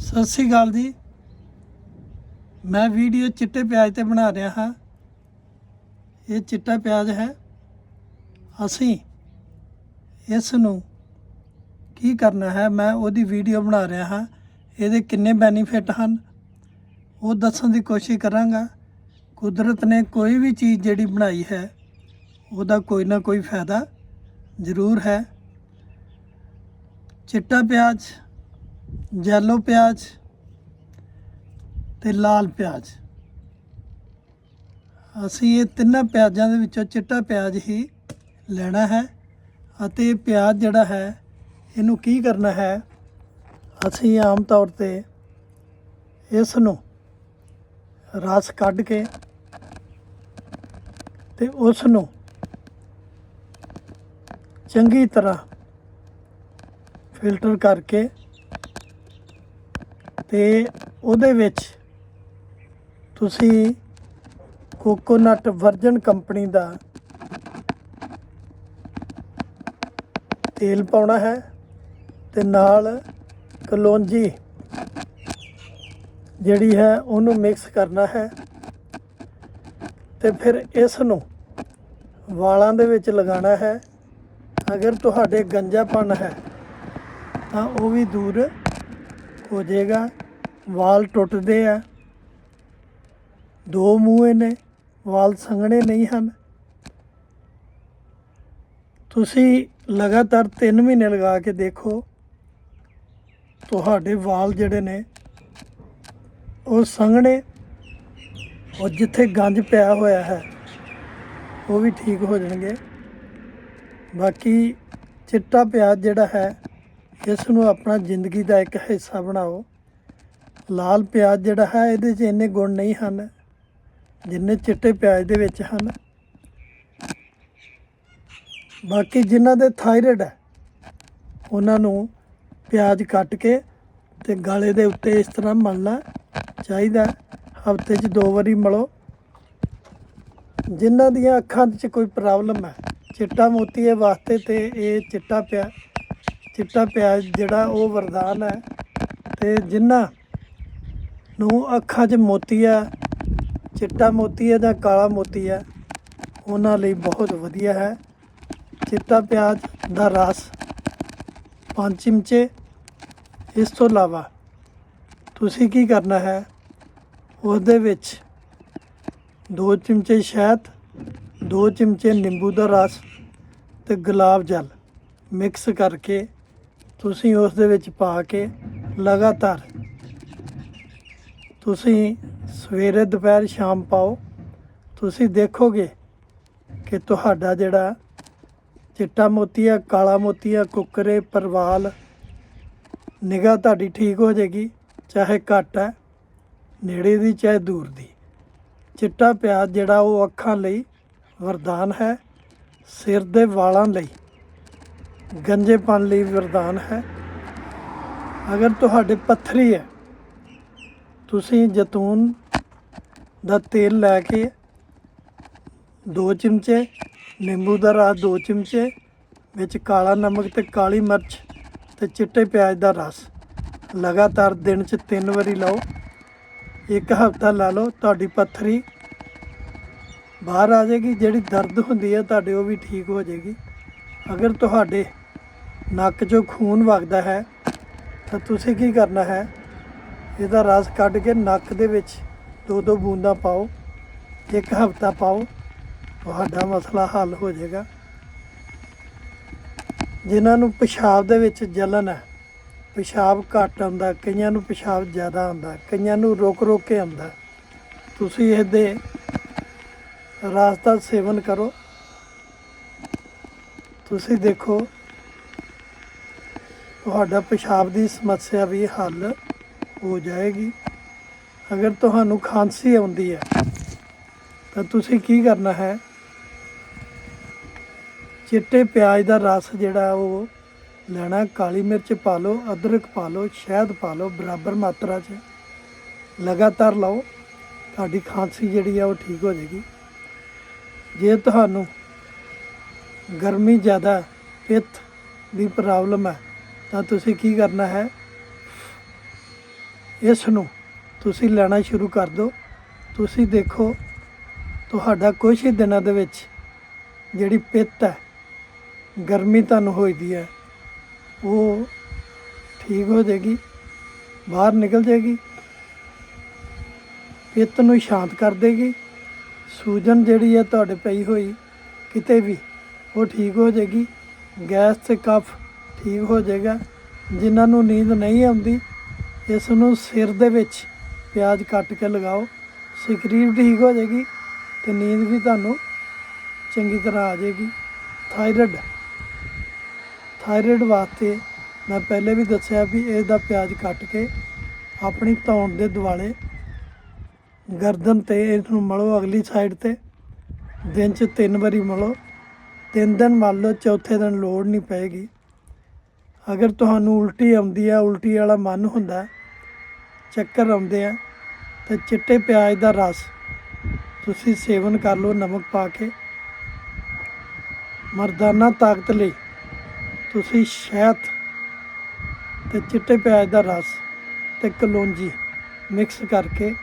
ਸਤਿ ਸ੍ਰੀ ਅਕਾਲ ਜੀ। ਮੈਂ ਵੀਡੀਓ ਚਿੱਟੇ ਪਿਆਜ਼ ਤੇ ਬਣਾ ਰਿਹਾ ਹਾਂ। ਇਹ ਚਿੱਟਾ ਪਿਆਜ਼ ਹੈ। ਅਸੀਂ ਇਸ ਨੂੰ ਕੀ ਕਰਨਾ ਹੈ? ਮੈਂ ਉਹਦੀ ਵੀਡੀਓ ਬਣਾ ਰਿਹਾ ਹਾਂ। ਇਹਦੇ ਕਿੰਨੇ ਬੈਨੀਫਿਟ ਹਨ? ਉਹ ਦੱਸਣ ਦੀ ਕੋਸ਼ਿਸ਼ ਕਰਾਂਗਾ। ਕੁਦਰਤ ਨੇ ਕੋਈ ਵੀ ਚੀਜ਼ ਜਿਹੜੀ ਬਣਾਈ ਹੈ, ਉਹਦਾ ਕੋਈ ਨਾ ਕੋਈ ਫਾਇਦਾ ਜ਼ਰੂਰ ਹੈ। ਚਿੱਟਾ ਪਿਆਜ਼ ਜੈਲੋ ਪਿਆਜ਼ ਤੇ ਲਾਲ ਪਿਆਜ਼ ਅਸੀਂ ਇਹ ਤਿੰਨਾਂ ਪਿਆਜ਼ਾਂ ਦੇ ਵਿੱਚੋਂ ਚਿੱਟਾ ਪਿਆਜ਼ ਹੀ ਲੈਣਾ ਹੈ ਅਤੇ ਇਹ ਪਿਆਜ਼ ਜਿਹੜਾ ਹੈ, ਇਹਨੂੰ ਕੀ ਕਰਨਾ ਹੈ? ਅਸੀਂ ਆਮ ਤੌਰ ਤੇ ਇਸ ਨੂੰ ਰਸ ਕੱਢ ਕੇ ਤੇ ਉਸ ਨੂੰ ਚੰਗੀ ਤਰ੍ਹਾਂ ਫਿਲਟਰ ਕਰਕੇ ਤੇ ਉਹਦੇ ਵਿੱਚ ਤੁਸੀਂ ਕੋਕੋਨਟ ਵਰਜਨ ਕੰਪਨੀ ਦਾ ਤੇਲ ਪਾਉਣਾ ਹੈ ਤੇ ਨਾਲ ਕਲੋਂਜੀ ਜਿਹੜੀ ਹੈ ਉਹਨੂੰ ਮਿਕਸ ਕਰਨਾ ਹੈ ਤੇ ਫਿਰ ਇਸ ਨੂੰ ਵਾਲਾਂ ਦੇ ਵਿੱਚ ਲਗਾਉਣਾ ਹੈ। ਅਗਰ ਤੁਹਾਡੇ ਗੰਜਾਪਨ ਹੈ ਤਾਂ ਉਹ ਵੀ ਦੂਰ ਹੋ ਜਾਏਗਾ। ਵਾਲ ਟੁੱਟਦੇ ਆ। ਦੋ ਮੂੰਹੇ ਨੇ, ਵਾਲ ਸੰਘਣੇ ਨਹੀਂ ਹਨ। ਤੁਸੀਂ ਲਗਾਤਾਰ 3 ਮਹੀਨੇ ਲਗਾ ਕੇ ਦੇਖੋ, ਤੁਹਾਡੇ ਵਾਲ ਜਿਹੜੇ ਨੇ, ਉਹ ਸੰਘਣੇ, ਉਹ ਜਿੱਥੇ ਗੰਜ ਪਿਆ ਹੋਇਆ ਹੈ, ਉਹ ਵੀ ਠੀਕ ਹੋ ਜਾਣਗੇ। ਬਾਕੀ ਚਿੱਟਾ ਪਿਆਜ਼ ਜਿਹੜਾ ਹੈ ਇਸ ਨੂੰ ਆਪਣਾ ਜ਼ਿੰਦਗੀ ਦਾ ਇੱਕ ਹਿੱਸਾ ਬਣਾਓ। ਲਾਲ ਪਿਆਜ਼ ਜਿਹੜਾ ਹੈ, ਇਹਦੇ 'ਚ ਇੰਨੇ ਗੁਣ ਨਹੀਂ ਹਨ, ਜਿੰਨੇ ਚਿੱਟੇ ਪਿਆਜ਼ ਦੇ ਵਿੱਚ ਹਨ। ਬਾਕੀ ਜਿਨ੍ਹਾਂ ਦੇ ਥਾਇਰਾਇਡ ਹੈ, ਉਹਨਾਂ ਨੂੰ ਪਿਆਜ਼ ਕੱਟ ਕੇ ਤੇ ਗਲੇ ਦੇ ਉੱਤੇ ਇਸ ਤਰ੍ਹਾਂ ਮਲਣਾ ਚਾਹੀਦਾ ਹਫ਼ਤੇ 'ਚ ਦੋ ਵਾਰੀ ਮਲੋ। ਜਿਨ੍ਹਾਂ ਦੀਆਂ ਅੱਖਾਂ 'ਚ ਕੋਈ ਪ੍ਰੋਬਲਮ ਹੈ, ਚਿੱਟਾ ਮੋਤੀਏ ਵਾਸਤੇ ਤੇ ਇਹ ਚਿੱਟਾ ਪਿਆ ਚਿੱਟਾ ਪਿਆਜ਼ ਜਿਹੜਾ ਉਹ ਵਰਦਾਨ ਹੈ ਤੇ ਜਿਨ੍ਹਾਂ ਨੂੰ ਅੱਖਾਂ 'ਚ ਮੋਤੀ ਆ ਚਿੱਟਾ ਮੋਤੀ ਹੈ ਜਾਂ ਕਾਲਾ ਮੋਤੀ ਹੈ, ਉਹਨਾਂ ਲਈ ਬਹੁਤ ਵਧੀਆ ਹੈ। ਚਿੱਟਾ ਪਿਆਜ਼ ਦਾ ਰਸ ਪੰਜ ਚਮਚੇ। ਇਸ ਤੋਂ ਇਲਾਵਾ ਤੁਸੀਂ ਕੀ ਕਰਨਾ ਹੈ? ਉਹਦੇ ਵਿੱਚ ਦੋ ਚਮਚੇ ਸ਼ਹਿਦ, ਦੋ ਚਮਚੇ ਨਿੰਬੂ ਦਾ ਰਸ ਤੇ ਗੁਲਾਬ ਜਲ ਮਿਕਸ ਕਰਕੇ ਤੁਸੀਂ ਉਸ ਦੇ ਵਿੱਚ ਪਾ ਕੇ ਲਗਾਤਾਰ ਤੁਸੀਂ ਸਵੇਰੇ, ਦੁਪਹਿਰ, ਸ਼ਾਮ ਪਾਓ। ਤੁਸੀਂ ਦੇਖੋਗੇ ਕਿ ਤੁਹਾਡਾ ਜਿਹੜਾ ਚਿੱਟਾ ਮੋਤੀਆ ਕਾਲਾ ਮੋਤੀਆ ਕੁੱਕਰੇ, ਪਰਵਾਲ, ਨਿਗਾਹ ਤੁਹਾਡੀ ਠੀਕ ਹੋ ਜਾਏਗੀ, ਚਾਹੇ ਘੱਟ ਹੈ ਨੇੜੇ ਦੀ ਚਾਹੇ ਦੂਰ ਦੀ। ਚਿੱਟਾ ਪਿਆਜ਼ ਜਿਹੜਾ ਉਹ ਅੱਖਾਂ ਲਈ ਵਰਦਾਨ ਹੈ, ਸਿਰ ਦੇ ਵਾਲਾਂ ਲਈ। ਗੰਜੇਪਨ ਲਈ ਵਰਦਾਨ ਹੈ। ਅਗਰ ਤੁਹਾਡੇ ਪੱਥਰੀ ਹੈ, ਤੁਸੀਂ ਜੈਤੂਨ ਦਾ ਤੇਲ ਲੈ ਕੇ ਦੋ ਚਮਚੇ, ਨਿੰਬੂ ਦਾ ਰਸ ਦੋ ਚਮਚੇ, ਵਿੱਚ ਕਾਲਾ ਨਮਕ ਤੇ ਕਾਲੀ ਮਿਰਚ ਤੇ ਚਿੱਟੇ ਪਿਆਜ਼ ਦਾ ਰਸ। ਲਗਾਤਾਰ ਦਿਨ 'ਚ ਤਿੰਨ ਵਾਰੀ ਲਓ। ਇੱਕ ਹਫ਼ਤਾ ਲਾ ਲਓ, ਤੁਹਾਡੀ ਪੱਥਰੀ ਬਾਹਰ ਆ ਜਾਏਗੀ, ਜਿਹੜੀ ਦਰਦ ਹੁੰਦੀ ਹੈ, ਤੁਹਾਡੇ ਉਹ ਵੀ ਠੀਕ ਹੋ ਜਾਏਗੀ। ਅਗਰ ਤੁਹਾਡੇ ਨੱਕ 'ਚੋਂ ਖੂਨ ਵਗਦਾ ਹੈ, ਤਾਂ ਤੁਸੀਂ ਕੀ ਕਰਨਾ ਹੈ? ਇਹਦਾ ਰਸ ਕੱਢ ਕੇ ਨੱਕ ਦੇ ਵਿੱਚ ਦੋ ਦੋ ਬੂੰਦਾਂ ਪਾਓ, ਇੱਕ ਹਫ਼ਤਾ ਪਾਓ, ਤੁਹਾਡਾ ਮਸਲਾ ਹੱਲ ਹੋ ਜਾਏਗਾ। ਜਿਨ੍ਹਾਂ ਨੂੰ ਪਿਸ਼ਾਬ ਦੇ ਵਿੱਚ ਜਲਨ ਹੈ, ਪਿਸ਼ਾਬ ਘੱਟ ਆਉਂਦਾ, ਕਈਆਂ ਨੂੰ ਪਿਸ਼ਾਬ ਜ਼ਿਆਦਾ ਆਉਂਦਾ, ਕਈਆਂ ਨੂੰ ਰੋਕ ਰੋਕ ਕੇ ਆਉਂਦਾ। ਤੁਸੀਂ ਇਹਦੇ ਰਸ ਦਾ ਸੇਵਨ ਕਰੋ। ਤੁਸੀਂ ਦੇਖੋ ਤੁਹਾਡਾ ਪਿਸ਼ਾਬ ਦੀ ਸਮੱਸਿਆ ਵੀ ਹੱਲ ਹੋ ਜਾਏਗੀ। ਅਗਰ ਤੁਹਾਨੂੰ ਖਾਂਸੀ ਆਉਂਦੀ ਹੈ, ਤਾਂ ਤੁਸੀਂ ਕੀ ਕਰਨਾ ਹੈ? ਚਿੱਟੇ ਪਿਆਜ਼ ਦਾ ਰਸ ਜਿਹੜਾ ਉਹ ਲੈਣਾ, ਕਾਲੀ ਮਿਰਚ ਪਾ ਲਓ, ਅਦਰਕ ਪਾ ਲਓ, ਸ਼ਹਿਦ ਪਾ ਲਓ, ਬਰਾਬਰ ਮਾਤਰਾ 'ਚ ਲਗਾਤਾਰ ਲਓ, ਤੁਹਾਡੀ ਖਾਂਸੀ ਜਿਹੜੀ ਆ ਉਹ ਠੀਕ ਹੋ ਜਾਏਗੀ। ਜੇ ਤੁਹਾਨੂੰ ਗਰਮੀ ਜ਼ਿਆਦਾ, ਪਿੱਤ ਦੀ ਪ੍ਰੋਬਲਮ ਹੈ ਤਾਂ ਤੁਸੀਂ ਕੀ ਕਰਨਾ ਹੈ? ਇਸ ਨੂੰ ਤੁਸੀਂ ਲੈਣਾ ਸ਼ੁਰੂ ਕਰ ਦਿਓ। ਤੁਸੀਂ ਦੇਖੋ, ਤੁਹਾਡਾ ਕੁਝ ਹੀ ਦਿਨਾਂ ਦੇ ਵਿੱਚ ਜਿਹੜੀ ਪਿੱਤ ਹੈ, ਗਰਮੀ ਤੁਹਾਨੂੰ ਹੋਈਦੀ ਹੈ, ਉਹ ਠੀਕ ਹੋ ਜਾਏਗੀ, ਬਾਹਰ ਨਿਕਲ ਜਾਏਗੀ। ਪਿੱਤ ਨੂੰ ਸ਼ਾਂਤ ਕਰ ਦੇਗੀ। ਸੂਜਨ ਜਿਹੜੀ ਹੈ ਤੁਹਾਡੇ ਪਈ ਹੋਈ ਕਿਤੇ ਵੀ, ਉਹ ਠੀਕ ਹੋ ਜਾਏਗੀ। ਗੈਸ ਤੇ ਕਫ ਠੀਕ ਹੋ ਜਾਏਗਾ। ਜਿਨ੍ਹਾਂ ਨੂੰ ਨੀਂਦ ਨਹੀਂ ਆਉਂਦੀ, ਇਸ ਨੂੰ ਸਿਰ ਦੇ ਵਿੱਚ ਪਿਆਜ਼ ਕੱਟ ਕੇ ਲਗਾਓ। ਸਕਰੀਨ ਠੀਕ ਹੋ ਜਾਏਗੀ ਤੇ ਨੀਂਦ ਵੀ ਤੁਹਾਨੂੰ ਚੰਗੀ ਤਰ੍ਹਾਂ ਆ ਜਾਏਗੀ। ਥਾਇਰਾਇਡ ਥਾਇਰਾਇਡ ਵਾਸਤੇ ਮੈਂ ਪਹਿਲੇ ਵੀ ਦੱਸਿਆ ਵੀ ਇਹਦਾ ਪਿਆਜ਼ ਕੱਟ ਕੇ ਆਪਣੀ ਧੌਣ ਦੇ ਦੁਆਲੇ ਗਰਦਨ ਤੇ ਇਸ ਨੂੰ ਮਲੋ, ਅਗਲੀ ਸਾਈਡ ਤੇ ਦਿਨ ਚ ਤਿੰਨ ਵਾਰੀ ਮਲੋ। ਤਿੰਨ ਦਿਨ ਮਲ ਲਓ, ਚੌਥੇ ਦਿਨ ਲੋੜ ਨਹੀਂ ਪਏਗੀ। ਅਗਰ ਤੁਹਾਨੂੰ ਉਲਟੀ ਆਉਂਦੀ ਹੈ ਉਲਟੀ ਵਾਲਾ ਮਨ ਹੁੰਦਾ, ਚੱਕਰ ਆਉਂਦੇ ਆ, ਤਾਂ ਚਿੱਟੇ ਪਿਆਜ਼ ਦਾ ਰਸ ਤੁਸੀਂ ਸੇਵਨ ਕਰ ਲਓ ਨਮਕ ਪਾ ਕੇ। ਮਰਦਾਨਾ ਤਾਕਤ ਲਈ ਤੁਸੀਂ ਸ਼ਹਿਦ ਤੇ ਚਿੱਟੇ ਪਿਆਜ਼ ਦਾ ਰਸ ਤੇ ਕਲੌਂਜੀ ਮਿਕਸ ਕਰਕੇ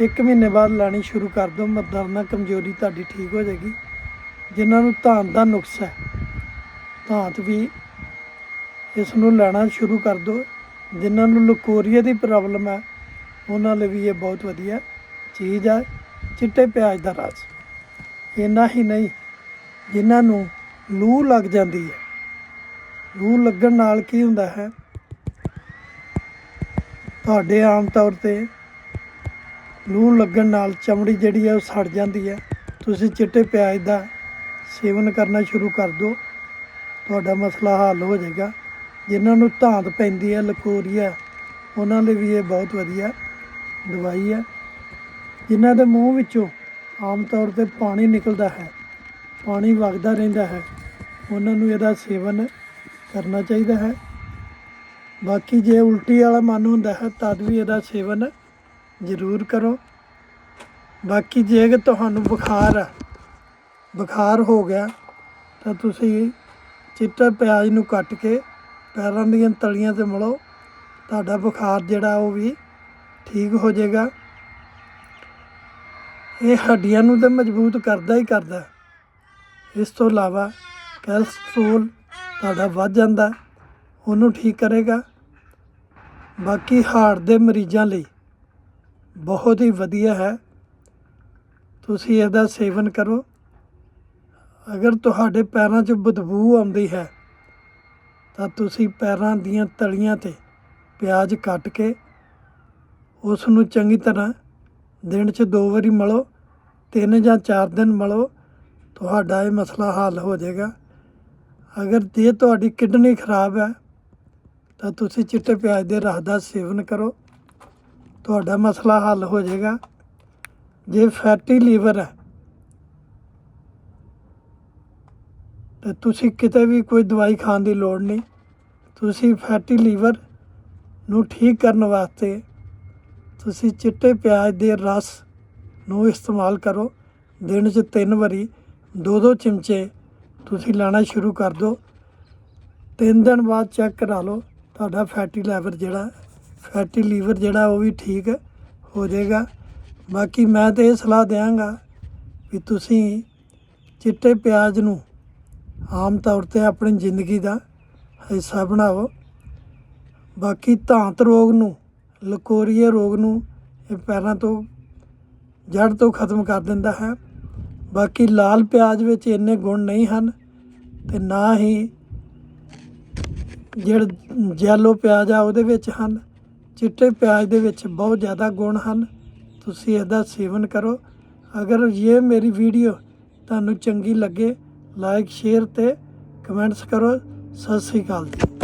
ਇੱਕ ਮਹੀਨੇ ਬਾਅਦ ਲੈਣੀ ਸ਼ੁਰੂ ਕਰ ਦਿਓ। ਮਰਦਾਨਾ ਕਮਜ਼ੋਰੀ ਤੁਹਾਡੀ ਠੀਕ ਹੋ ਜਾਏਗੀ। ਜਿਨ੍ਹਾਂ ਨੂੰ ਧਾਨ ਦਾ ਨੁਕਸ ਹੈ, ਧਾਤ ਵੀ ਇਸ ਨੂੰ ਲੈਣਾ ਸ਼ੁਰੂ ਕਰ ਦਿਓ। ਜਿਨ੍ਹਾਂ ਨੂੰ ਲਕੋਰੀਆ ਦੀ ਪ੍ਰੋਬਲਮ ਹੈ, ਉਹਨਾਂ ਲਈ ਵੀ ਇਹ ਬਹੁਤ ਵਧੀਆ ਚੀਜ਼ ਹੈ। ਚਿੱਟੇ ਪਿਆਜ਼ ਦਾ ਰਸ। ਇੰਨਾ ਹੀ ਨਹੀਂ, ਜਿਨ੍ਹਾਂ ਨੂੰ ਲੂ ਲੱਗ ਜਾਂਦੀ ਹੈ। ਲੂ ਲੱਗਣ ਨਾਲ ਕੀ ਹੁੰਦਾ ਹੈ? ਤੁਹਾਡੇ ਆਮ ਤੌਰ ਤੇ ਲੂ ਲੱਗਣ ਨਾਲ ਚਮੜੀ ਜਿਹੜੀ ਹੈ ਉਹ ਸੜ ਜਾਂਦੀ ਹੈ। ਤੁਸੀਂ ਚਿੱਟੇ ਪਿਆਜ਼ ਦਾ ਸੇਵਨ ਕਰਨਾ ਸ਼ੁਰੂ ਕਰ ਦਿਓ। ਤੁਹਾਡਾ ਮਸਲਾ ਹੱਲ ਹੋ ਜਾਏਗਾ। ਜਿਨ੍ਹਾਂ ਨੂੰ ਧਾਂਤ ਪੈਂਦੀ ਹੈ ਲਕੋਰੀਆ ਉਹਨਾਂ ਲਈ ਵੀ ਇਹ ਬਹੁਤ ਵਧੀਆ ਦਵਾਈ ਹੈ। ਜਿਨ੍ਹਾਂ ਦੇ ਮੂੰਹ ਵਿੱਚੋਂ ਆਮ ਤੌਰ ਤੇ ਪਾਣੀ ਨਿਕਲਦਾ ਹੈ, ਪਾਣੀ ਵਗਦਾ ਰਹਿੰਦਾ ਹੈ, ਉਹਨਾਂ ਨੂੰ ਇਹਦਾ ਸੇਵਨ ਕਰਨਾ ਚਾਹੀਦਾ ਹੈ। ਬਾਕੀ ਜੇ ਉਲਟੀ ਵਾਲਾ ਮਨ ਹੁੰਦਾ ਹੈ, ਤਦ ਵੀ ਇਹਦਾ ਸੇਵਨ ਜ਼ਰੂਰ ਕਰੋ। ਬਾਕੀ ਜੇ ਕਿ ਤੁਹਾਨੂੰ ਬੁਖਾਰ ਹੈ ਬੁਖਾਰ ਹੋ ਗਿਆ, ਤਾਂ ਤੁਸੀਂ ਚਿੱਟਾ ਪਿਆਜ਼ ਨੂੰ ਕੱਟ ਕੇ ਪੈਰਾਂ ਦੀਆਂ ਤਲੀਆਂ ਤੇ ਮਲੋ। ਤੁਹਾਡਾ ਬੁਖਾਰ ਜਿਹੜਾ ਉਹ ਵੀ ਠੀਕ ਹੋ ਜਾਏਗਾ। ਇਹ ਹੱਡੀਆਂ ਨੂੰ ਤਾਂ ਮਜ਼ਬੂਤ ਕਰਦਾ ਹੀ ਕਰਦਾ। ਇਸ ਤੋਂ ਇਲਾਵਾ ਕੈਲਸਟ੍ਰੋਲ ਤੁਹਾਡਾ ਵੱਧ ਜਾਂਦਾ, ਉਹਨੂੰ ਠੀਕ ਕਰੇਗਾ। ਬਾਕੀ ਹਾਰਟ ਦੇ ਮਰੀਜ਼ਾਂ ਲਈ ਬਹੁਤ ਹੀ ਵਧੀਆ ਹੈ। ਤੁਸੀਂ ਇਹਦਾ ਸੇਵਨ ਕਰੋ। ਅਗਰ ਤੁਹਾਡੇ ਪੈਰਾਂ 'ਚ ਬਦਬੂ ਆਉਂਦੀ ਹੈ ਤਾਂ ਤੁਸੀਂ ਪੈਰਾਂ ਦੀਆਂ ਤਲੀਆਂ ਤੇ ਪਿਆਜ਼ ਕੱਟ ਕੇ ਉਸ ਨੂੰ ਚੰਗੀ ਤਰ੍ਹਾਂ ਦਿਨ 'ਚ ਦੋ ਵਾਰੀ ਮਲੋ, ਤਿੰਨ ਜਾਂ ਚਾਰ ਦਿਨ ਮਲੋ, ਤੁਹਾਡਾ ਇਹ ਮਸਲਾ ਹੱਲ ਹੋ ਜਾਏਗਾ। ਅਗਰ ਜੇ ਤੁਹਾਡੀ ਕਿਡਨੀ ਖਰਾਬ ਹੈ, ਤਾਂ ਤੁਸੀਂ ਚਿੱਟੇ ਪਿਆਜ਼ ਦੇ ਰਸ ਦਾ ਸੇਵਨ ਕਰੋ। ਤੁਹਾਡਾ ਮਸਲਾ ਹੱਲ ਹੋ ਜਾਏਗਾ। ਜੇ ਫੈਟੀ ਲੀਵਰ ਹੈ ਤੇ ਤੁਸੀਂ ਕਿਤੇ ਵੀ ਕੋਈ ਦਵਾਈ ਖਾਣ ਦੀ ਲੋੜ ਨਹੀਂ। ਤੁਸੀਂ ਫੈਟੀ ਲੀਵਰ ਨੂੰ ਠੀਕ ਕਰਨ ਵਾਸਤੇ ਤੁਸੀਂ ਚਿੱਟੇ ਪਿਆਜ਼ ਦੇ ਰਸ ਨੂੰ ਇਸਤੇਮਾਲ ਕਰੋ। ਦਿਨ 'ਚ ਤਿੰਨ ਵਾਰੀ ਦੋ ਦੋ ਚਮਚੇ ਤੁਸੀਂ ਲੈਣਾ ਸ਼ੁਰੂ ਕਰ ਦਿਓ। ਤਿੰਨ ਦਿਨ ਬਾਅਦ ਚੈੱਕ ਕਰਾ ਲਓ ਤੁਹਾਡਾ ਫੈਟੀ ਲੀਵਰ ਜਿਹੜਾ ਫੈਟੀ ਲੀਵਰ ਜਿਹੜਾ ਉਹ ਵੀ ਠੀਕ ਹੋ ਜਾਏਗਾ। ਬਾਕੀ ਮੈਂ ਤੇ ਇਹ ਸਲਾਹ ਦਿਆਂਗਾ ਵੀ ਤੁਸੀਂ ਚਿੱਟੇ ਪਿਆਜ਼ ਨੂੰ ਆਮ ਤੌਰ ਤੇ ਆਪਣੀ ਜ਼ਿੰਦਗੀ ਦਾ ਹਿੱਸਾ ਬਣਾਓ। ਬਾਕੀ ਧਾਂਤ ਰੋਗ ਨੂੰ, ਲਕੋਰੀਏ ਰੋਗ ਨੂੰ ਇਹ ਪੈਰਾਂ ਤੋਂ ਜੜ ਤੋਂ ਖਤਮ ਕਰ ਦਿੰਦਾ ਹੈ। ਬਾਕੀ ਲਾਲ ਪਿਆਜ਼ ਵਿੱਚ ਇੰਨੇ ਗੁਣ ਨਹੀਂ ਹਨ ਤੇ ਨਾ ਹੀ ਜਿਹੜਾ ਜੈਲੋ ਪਿਆਜ਼ ਆ ਉਹਦੇ ਵਿੱਚ ਹਨ। ਚਿੱਟੇ ਪਿਆਜ਼ ਦੇ ਵਿੱਚ ਬਹੁਤ ਜ਼ਿਆਦਾ ਗੁਣ ਹਨ। ਤੁਸੀਂ ਇਹਦਾ ਸੇਵਨ ਕਰੋ। ਅਗਰ ਇਹ ਮੇਰੀ ਵੀਡੀਓ ਤੁਹਾਨੂੰ ਚੰਗੀ ਲੱਗੇ ਲਾਈਕ ਸ਼ੇਅਰ ਤੇ ਕਮੈਂਟਸ ਕਰੋ। ਸਤਿ ਸ੍ਰੀ ਅਕਾਲ ਜੀ।